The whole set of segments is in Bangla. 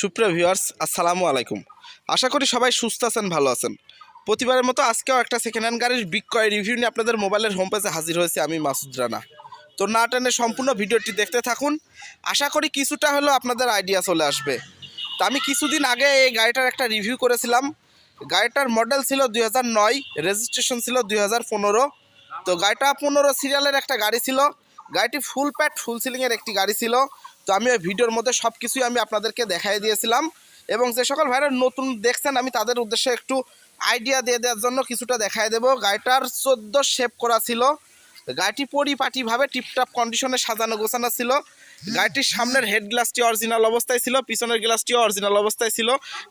সুপ্রিয় ভিউয়ার্স, আসসালামু আলাইকুম। আশা করি সবাই সুস্থ আছেন, ভালো আছেন। প্রতিবারের মতো আজকেও একটা সেকেন্ড হ্যান্ড গাড়ির বিক্রয় রিভিউ নিয়ে আপনাদের মোবাইলের হোম পেজে হাজির হয়েছে আমি মাসুদ রানা। তো না টেনে সম্পূর্ণ ভিডিওটি দেখতে থাকুন। আশা করি কিছুটা হলেও আপনাদের আইডিয়া চলে আসবে। তো আমি কিছুদিন আগে এই গাড়িটার একটা রিভিউ করেছিলাম। গাড়িটার মডেল ছিল দুই হাজার নয় রেজিস্ট্রেশন ছিল দুই হাজার পনেরো। তো গাড়িটা পনেরো সিরিয়ালের একটা গাড়ি ছিল। গাড়িটি ফুল প্যাট ফুল সিলিংয়ের একটি গাড়ি ছিল। তো আমি ওই ভিডিওর মধ্যে সব কিছুই আমি আপনাদেরকে দেখাই দিয়েছিলাম। এবং যে সকল ভাইরা নতুন দেখছেন, আমি তাদের উদ্দেশ্যে একটু আইডিয়া দিয়ে দেওয়ার জন্য কিছুটা দেখাই দেব। গাড়িটার চোদ্দ শেপ করা ছিল। গাড়িটি পরিপাটিভাবে টিপটাপ কন্ডিশনে সাজানো গোছানো ছিল। গাড়িটির সামনের হেড গ্লাসটি অরিজিনাল অবস্থায় ছিল, পিছনের গ্লাসটিও অরিজিনাল অবস্থায় ছিল।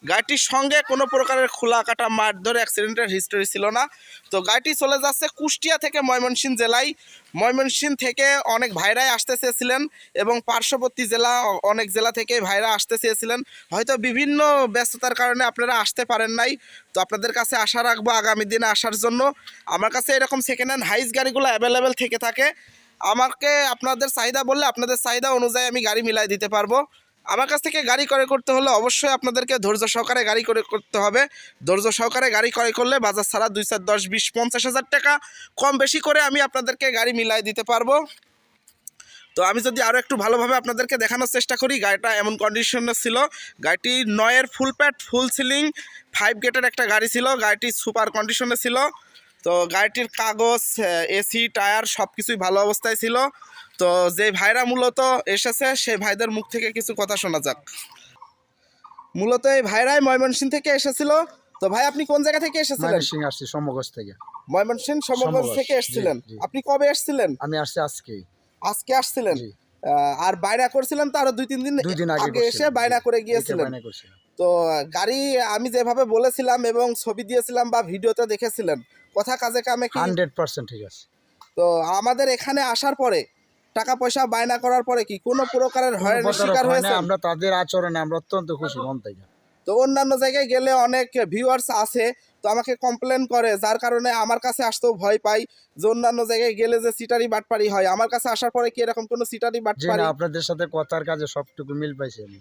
গাড়িটির সঙ্গে কোনো প্রকারের খোলা কাটা মাঠ ধরে অ্যাক্সিডেন্টের হিস্টোরি ছিল না। তো গাড়িটি চলে যাচ্ছে কুষ্টিয়া থেকে ময়মনসিংহ জেলায়। ময়মনসিংহ থেকে অনেক ভাইরাই আসতে চেয়েছিলেন এবং পার্শ্ববর্তী জেলা অনেক জেলা থেকে ভাইরা আসতে চেয়েছিলেন। হয়তো বিভিন্ন ব্যস্ততার কারণে আপনারা আসতে পারেন নাই। তো আপনাদের কাছে আশা রাখব আগামী দিনে আসার জন্য। আমার কাছে এরকম সেকেন্ড হ্যান্ড হাইস গাড়িগুলো অ্যাভেলেবেল থেকে থাকে। আমাকে আপনাদের চাহিদা বললে আপনাদের চাহিদা অনুযায়ী আমি গাড়ি মিলাই দিতে পারব। আমার কাছ থেকে গাড়ি ক্রয় করতে হলে অবশ্যই আপনাদেরকে ধৈর্য সহকারে গাড়ি ক্রয় করতে হবে। ধৈর্য সহকারে গাড়ি ক্রয় করলে বাজার ছাড়া দুই চার, দশ, বিশ, পঞ্চাশ হাজার টাকা কম বেশি করে আমি আপনাদেরকে গাড়ি মিলাই দিতে পারব। তো আমি যদি আরও একটু ভালোভাবে আপনাদেরকে দেখানোর চেষ্টা করি, গাড়িটা এমন কন্ডিশনে ছিল। গাড়িটি নয়ের ফুল প্যাট ফুল সিলিং ফাইভ গেটের একটা গাড়ি ছিল। গাড়িটি সুপার কন্ডিশনে ছিল। তো গাড়িটির কাগজ এসি টায়ার সব কিছুই ভালো অবস্থায় ছিল। তো যে ভাইরা মূলত এসেছে সেই ভাইদের মুখ থেকে কিছু কথা শোনা যাক। মূলত এই ভাইরাই ময়মনসিংহ থেকে এসেছিল। তো ভাই আপনি কোন জায়গা থেকে এসেছিলেন? আসছি সমগজ থেকে। ময়মনসিংহ সমগঞ্জ সমগঞ্জ, থেকে এসেছিলেন। আপনি কবে এসেছিলেন? আমি আসছি আজকেই। আজকে আসছিলেন? আর বাইনা করছিলেন তো আরও দুই তিন দিন আগে এসে জি। করে গিয়েছিলেন। তো গাড়ি আমি যেভাবে বলেছিলাম এবং ছবি দিয়েছিলাম বা ভিডিওতে দেখেছিলেন কথা কাজে কামে কি? 100% ঠিক আছে। তো আমাদের এখানে আসার পরে টাকা পয়সা বায়না করার পরে কি কোনো প্রকারের হয়রানির শিকার হয়েছে আমরা তাদের আচরণে আমরা অত্যন্ত খুশি মন থেকে। তো অন্যান্য জায়গায় গেলে অনেক ভিউয়ার্স আছে তো আমাকে কমপ্লেন করে যার কারণে আমার কাছে আসতেও ভয় পাই। যে অন্যান্য জায়গায় গেলে যে সিটারি বাটপারি হয় আমার কাছে আসার পরে কি এরকম কোনো সিটারি জি বাটপারি? আপনাদের সাথে কথার কাজে সবটুকু মিল পাইছি আমি।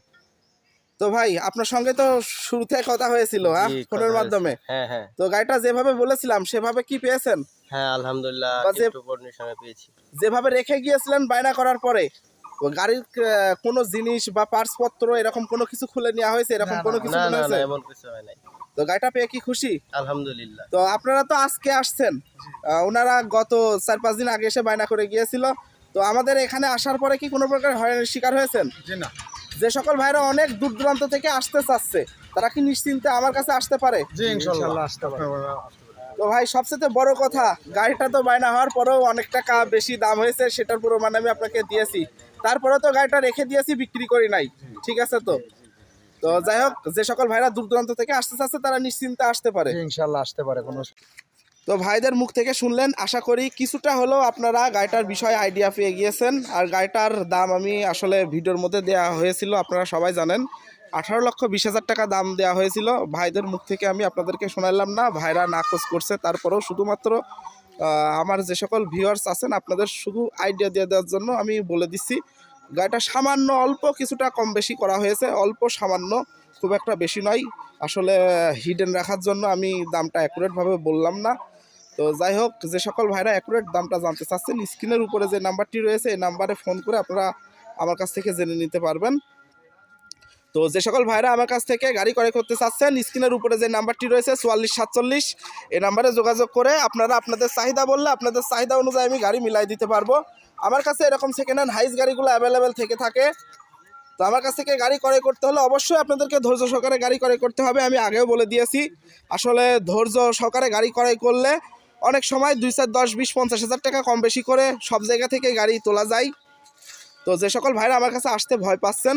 তো ভাই আপনার সঙ্গে তো শুরুতে কথা হয়েছিল হ্যাঁ ফোনের মাধ্যমে। হ্যাঁ হ্যাঁ। তো গাড়িটা যেভাবে বলেছিলাম সেভাবে কি পেয়েছেন? হ্যাঁ আলহামদুলিল্লাহ পেয়েছি। যেভাবে রেখে গিয়েছিলেন বায়না করার পরে গাড়ির কোনো জিনিস বা পার্স পত্র এরকম কোনো কিছু খুলে নেওয়া হয়েছে? এরকম কোনো কিছু না না না এমন কিছু হয় নাই। তো গাড়িটা পেয়ে কি খুশি? আলহামদুলিল্লাহ। তো আপনারা তো আজকে আসছেন। আহ, ওনারা গত চার পাঁচ দিন আগে এসে বায়না করে গিয়েছিল। তো আমাদের এখানে আসার পরে কি কোনো প্রকার হয়রানির শিকার হয়েছেন? জি না। যে সকল ভাইরা অনেক দূর দূরান্ত থেকে আসতে চাচ্ছে তারা কি নিশ্চিন্তে আমার কাছে আসতে পারে? জি ইনশাআল্লাহ আসতে পারে। তো ভাই সবচেয়ে বড় কথা গাড়িটা তো বায়না হওয়ার পরেও অনেক টাকা বেশি দাম হয়েছে সেটার প্রমাণ আমি আপনাকে দিয়েছি। তারপরে তো গাড়িটা রেখে দিয়েছি বিক্রি করি নাই। ঠিক আছে তো? তো যাই হোক যে সকল ভাইরা দূর দূরান্ত থেকে আসতে চাচ্ছে তারা নিশ্চিন্তে আসতে পারে। ইনশাল্লাহ আসতে পারে কোনো তো ভাইদের মুখ থেকে শুনলেন, আশা করি কিছুটা হলেও আপনারা গাড়িটার বিষয়ে আইডিয়া পেয়ে গিয়েছেন। আর গাড়িটার দাম আমি আসলে ভিডিওর মধ্যে দেওয়া হয়েছিল, আপনারা সবাই জানেন। আঠারো লক্ষ বিশ হাজার টাকা দাম দেওয়া হয়েছিল। ভাইদের মুখ থেকে আমি আপনাদেরকে শোনালাম না, ভাইরা নাকচ করছে। তারপরেও শুধুমাত্র আমার যে সকল ভিউয়ার্স আছেন, আপনাদের শুধু আইডিয়া দিয়ে দেওয়ার জন্য আমি বলে দিচ্ছি। গাড়িটা সামান্য অল্প, কিছুটা কম বেশি করা হয়েছে। অল্প সামান্য। খুব একটা বেশি নয়। আসলে হিডেন রাখার জন্য আমি দামটা অ্যাকুরেটভাবে বললাম না। তো যাই হোক, যে সকল ভাইরা অ্যাকুরেট দামটা জানতে চাচ্ছেন, স্ক্রিনের উপরে যে নাম্বারটি রয়েছে, এই নাম্বারে ফোন করে আপনারা আমার কাছ থেকে জেনে নিতে পারবেন। তো যে সকল ভাইরা আমার কাছ থেকে গাড়ি ক্রয় করতে চাচ্ছেন, স্ক্রিনের উপরে যে নাম্বারটি রয়েছে, চুয়াল্লিশ সাতচল্লিশ, এই নাম্বারে যোগাযোগ করে আপনারা আপনাদের চাহিদা বললে আপনাদের চাহিদা অনুযায়ী আমি গাড়ি মিলাই দিতে পারব। আমার কাছে এরকম সেকেন্ড হ্যান্ড হাইস গাড়িগুলো অ্যাভেলেবেল থেকে থাকে। তো আমার কাছ থেকে গাড়ি ক্রয় করতে হলে অবশ্যই আপনাদেরকে ধৈর্য সহকারে গাড়ি ক্রয় করতে হবে, আমি আগেও বলে দিয়েছি। আসলে ধৈর্য সহকারে গাড়ি ক্রয় করলে অনেক সময় দুই চার দশ বিশ পঞ্চাশ হাজার টাকা কম বেশি করে সব জায়গা থেকে গাড়ি তোলা যায়। তো যে সকল ভাইরা আমার কাছে আসতে ভয় পাচ্ছেন,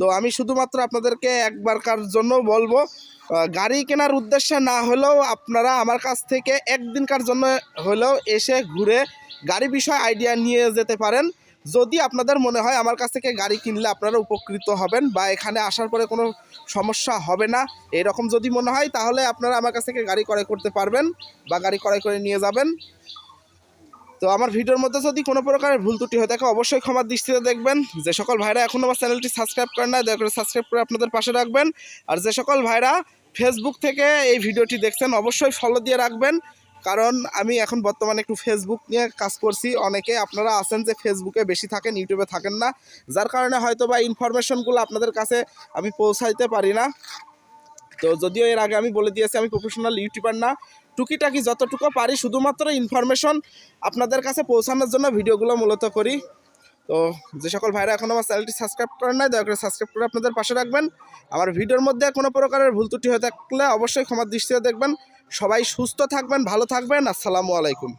তো আমি শুধুমাত্র আপনাদেরকে একবারকার জন্য বলব গাড়ি কেনার উদ্দেশ্যে না হলেও আপনারা আমার কাছ থেকে একদিনকার জন্য হলেও এসে ঘুরে গাড়ি বিষয়ে আইডিয়া নিয়ে যেতে পারেন। যদি আপনাদের মনে হয় আমার কাছ থেকে গাড়ি কিনলে আপনারা উপকৃত হবেন বা এখানে আসার পরে কোনো সমস্যা হবে না, এরকম যদি মনে হয় তাহলে আপনারা আমার কাছ থেকে গাড়ি ক্রয় করতে পারবেন বা গাড়ি ক্রয় করে নিয়ে যাবেন। তো আমার ভিডিওর মধ্যে যদি কোনো প্রকারের ভুল ত্রুটি হয়ে থাকে অবশ্যই ক্ষমার দৃষ্টিতে দেখবেন। যে সকল ভাইরা এখনও আমার চ্যানেলটি সাবস্ক্রাইব করেন না দয়া করে সাবস্ক্রাইব করে আপনাদের পাশে রাখবেন। আর যে সকল ভাইরা ফেসবুক থেকে এই ভিডিওটি দেখছেন, অবশ্যই ফলো দিয়ে রাখবেন। কারণ আমি এখন বর্তমানে একটু ফেসবুক নিয়ে কাজ করছি। অনেকে আপনারা আছেন যে ফেসবুকে বেশি থাকেন ইউটিউবে থাকেন না। যার কারণে হয়তো বা ইনফরমেশনগুলো আপনাদের কাছে আমি পৌঁছাইতে পারি না। তো যদিও এর আগে আমি বলে দিয়েছি, আমি প্রফেশনাল ইউটিউবার না। টুকিটাকি যতটুকু পারি, শুধুমাত্র ইনফরমেশন আপনাদের কাছে পৌঁছানোর জন্য ভিডিওগুলো মূলত করি। তো যে সকল ভাইরা এখন আমার চ্যানেলটি সাবস্ক্রাইব করেন নাই, দয়া করে সাবস্ক্রাইব করে আপনাদের পাশে রাখবেন। আমার ভিডিওর মধ্যে কোনো প্রকারের ভুল ত্রুটি হয়ে থাকলে অবশ্যই ক্ষমার দৃষ্টিতে দেখবেন। সবাই সুস্থ থাকবেন, ভালো থাকবেন। আসসালামু আলাইকুম।